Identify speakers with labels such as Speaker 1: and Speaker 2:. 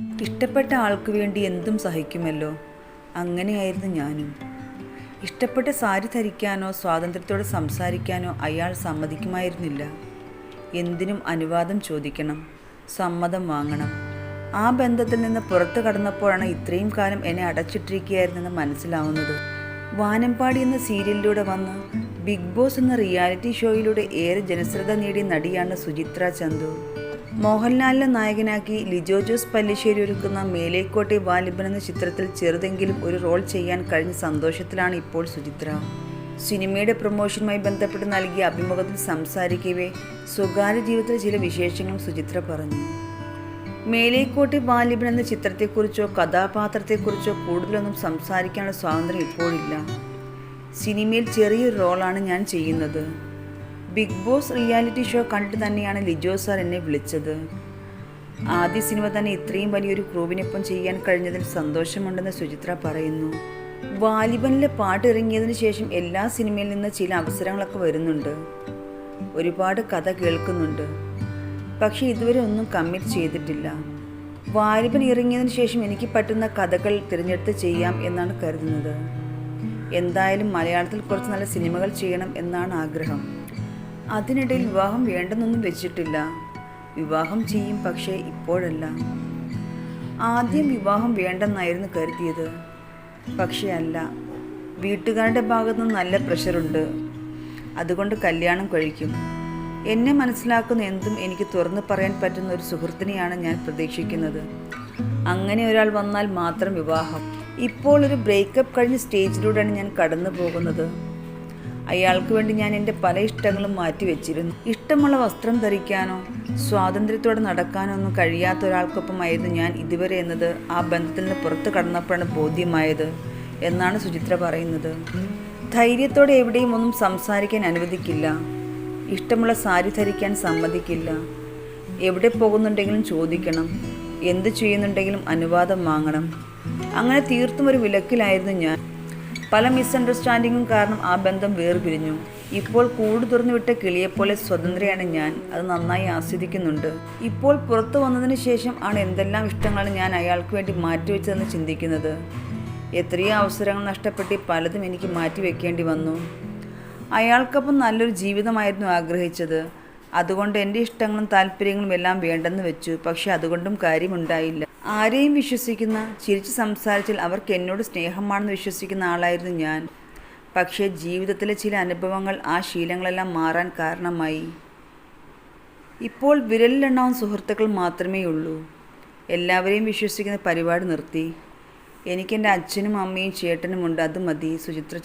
Speaker 1: ഇഷ്ടപ്പെട്ട ആൾക്ക് വേണ്ടി എന്തും സഹിക്കുമല്ലോ. അങ്ങനെയായിരുന്നു ഞാനും. ഇഷ്ടപ്പെട്ട സാരി ധരിക്കാനോ സ്വാതന്ത്ര്യത്തോടെ സംസാരിക്കാനോ അയാൾ സമ്മതിക്കുമായിരുന്നില്ല. എന്തിനും അനുവാദം ചോദിക്കണം സമ്മതം വാങ്ങണം. ആ ബന്ധത്തിൽ നിന്ന് പുറത്തു കടന്നപ്പോഴാണ് ഇത്രയും കാലം എന്നെ അടച്ചിട്ടിരിക്കുകയായിരുന്നെന്ന് മനസ്സിലാവുന്നത്. വാനമ്പാടി എന്ന സീരിയലിലൂടെ വന്ന് ബിഗ് ബോസ് എന്ന റിയാലിറ്റി ഷോയിലൂടെ ഏറെ ജനശ്രദ്ധ നേടിയ നടിയാണ് സുചിത്ര ചന്തു. മോഹൻലാലിനെ നായകനാക്കി ലിജോ ജോസ് പല്ലിശ്ശേരി ഒരുക്കുന്ന മേലേക്കോട്ടെ വാലിബൻ എന്ന ചിത്രത്തിൽ ചെറുതെങ്കിലും ഒരു റോൾ ചെയ്യാൻ കഴിഞ്ഞ സന്തോഷത്തിലാണ് ഇപ്പോൾ സുചിത്ര. സിനിമയുടെ പ്രൊമോഷനുമായി ബന്ധപ്പെട്ട് നൽകിയ അഭിമുഖത്തിൽ സംസാരിക്കവേ സ്വകാര്യ ജീവിതത്തിലെ ചില വിശേഷങ്ങളും സുചിത്ര പറഞ്ഞു. മേലേക്കോട്ടെ വാലിബൻ എന്ന ചിത്രത്തെക്കുറിച്ചോ കഥാപാത്രത്തെക്കുറിച്ചോ കൂടുതലൊന്നും സംസാരിക്കാനുള്ള സ്വാതന്ത്ര്യം ഇപ്പോഴില്ല. സിനിമയിൽ ചെറിയൊരു റോളാണ് ഞാൻ ചെയ്യുന്നത്. ബിഗ് ബോസ് റിയാലിറ്റി ഷോ കണ്ടിട്ട് തന്നെയാണ് ലിജോ സാർ എന്നെ വിളിച്ചത്. ആദ്യ സിനിമ തന്നെ ഇത്രയും വലിയൊരു ക്രൂവിനൊപ്പം ചെയ്യാൻ കഴിഞ്ഞതിൽ സന്തോഷമുണ്ടെന്ന് സുചിത്ര പറയുന്നു. വാലിബനിലെ പാട്ട് ഇറങ്ങിയതിന് ശേഷം എല്ലാ സിനിമയിൽ നിന്ന് ചില അവസരങ്ങളൊക്കെ വരുന്നുണ്ട്. ഒരുപാട് കഥ കേൾക്കുന്നുണ്ട്. പക്ഷേ ഇതുവരെ ഒന്നും കമ്മിറ്റ് ചെയ്തിട്ടില്ല. വാലിബൻ ഇറങ്ങിയതിന് ശേഷം എനിക്ക് പറ്റുന്ന കഥകൾ തിരഞ്ഞെടുത്ത് ചെയ്യാം എന്നാണ് കരുതുന്നത്. എന്തായാലും മലയാളത്തിൽ കുറച്ച് നല്ല സിനിമകൾ ചെയ്യണം എന്നാണ് ആഗ്രഹം. അതിനിടയിൽ വിവാഹം വേണ്ടെന്നൊന്നും വെച്ചിട്ടില്ല. വിവാഹം ചെയ്യും പക്ഷേ ഇപ്പോഴല്ല. ആദ്യം വിവാഹം വേണ്ടെന്നായിരുന്നു കരുതിയത്. പക്ഷേ അല്ല. വീട്ടുകാരുടെ ഭാഗത്തു നിന്ന് നല്ല പ്രഷറുണ്ട്. അതുകൊണ്ട് കല്യാണം കഴിക്കും. എന്നെ മനസ്സിലാക്കുന്ന എന്തും എനിക്ക് തുറന്നു പറയാൻ പറ്റുന്ന ഒരു സുഹൃത്തിനെയാണ് ഞാൻ പ്രതീക്ഷിക്കുന്നത്. അങ്ങനെ ഒരാൾ വന്നാൽ മാത്രം വിവാഹം. ഇപ്പോൾ ഒരു ബ്രേക്കപ്പ് കഴിഞ്ഞ സ്റ്റേജിലൂടെയാണ് ഞാൻ കടന്നു പോകുന്നത് അയാൾക്ക് വേണ്ടി ഞാൻ എന്റെ പല ഇഷ്ടങ്ങളും മാറ്റിവെച്ചിരുന്നു ഇഷ്ടമുള്ള വസ്ത്രം ധരിക്കാനോ സ്വാതന്ത്ര്യത്തോടെ നടക്കാനോ ഒന്നും കഴിയാത്ത ഒരാൾക്കൊപ്പമായിരുന്നു ഞാൻ ഇതുവരെ എന്നത്. ആ ബന്ധത്തിൽ നിന്ന് പുറത്തു കടന്നപ്പോഴാണ് ബോധ്യമായത് എന്നാണ് സുചിത്ര പറയുന്നത്. ധൈര്യത്തോടെ എവിടെയും ഒന്നും സംസാരിക്കാൻ അനുവദിക്കില്ല. ഇഷ്ടമുള്ള സാരി ധരിക്കാൻ സമ്മതിക്കില്ല. എവിടെ പോകുന്നുണ്ടെങ്കിലും ചോദിക്കണം. എന്ത് ചെയ്യുന്നുണ്ടെങ്കിലും അനുവാദം വാങ്ങണം. അങ്ങനെ തീർത്തും ഒരു വിലക്കിലായിരുന്നു ഞാൻ. പല മിസ്അണ്ടർസ്റ്റാൻഡിങ്ങും കാരണം ആ ബന്ധം വേർപിരിഞ്ഞു. ഇപ്പോൾ കൂട് തുറന്നു വിട്ട കിളിയെപ്പോലെ സ്വതന്ത്രയാണ് ഞാൻ. അത് നന്നായി ആസ്വദിക്കുന്നുണ്ട്. ഇപ്പോൾ പുറത്തു വന്നതിന് ശേഷം ആണ് എന്തെല്ലാം ഇഷ്ടങ്ങളാണ് ഞാൻ അയാൾക്ക് വേണ്ടി മാറ്റിവെച്ചതെന്ന് ചിന്തിക്കുന്നത്. എത്രയോ അവസരങ്ങൾ നഷ്ടപ്പെട്ട് പലതും എനിക്ക് മാറ്റിവെക്കേണ്ടി വന്നു. അയാൾക്കൊപ്പം നല്ലൊരു ജീവിതമായിരുന്നു ആഗ്രഹിച്ചത്. അതുകൊണ്ട് എന്റെ ഇഷ്ടങ്ങളും താല്പര്യങ്ങളും എല്ലാം വേണ്ടെന്ന് വെച്ചു. പക്ഷെ അതുകൊണ്ടും കാര്യമുണ്ടായില്ല. ആരെയും വിശ്വസിക്കുന്ന ചിരിച്ച് സംസാരിച്ചാൽ അവർക്ക് എന്നോട് സ്നേഹമാണെന്ന് വിശ്വസിക്കുന്ന ആളായിരുന്നു ഞാൻ. പക്ഷേ ജീവിതത്തിലെ ചില അനുഭവങ്ങൾ ആ ശീലങ്ങളെല്ലാം മാറാൻ കാരണമായി. ഇപ്പോൾ വിരലിലെണ്ണാവുന്ന സുഹൃത്തുക്കൾ മാത്രമേ ഉള്ളൂ. എല്ലാവരെയും വിശ്വസിക്കുന്ന പരിപാടി നിർത്തി. എനിക്കെന്റെ അച്ഛനും അമ്മയും ചേട്ടനുമുണ്ട്. അത് മതി. സുചിത്ര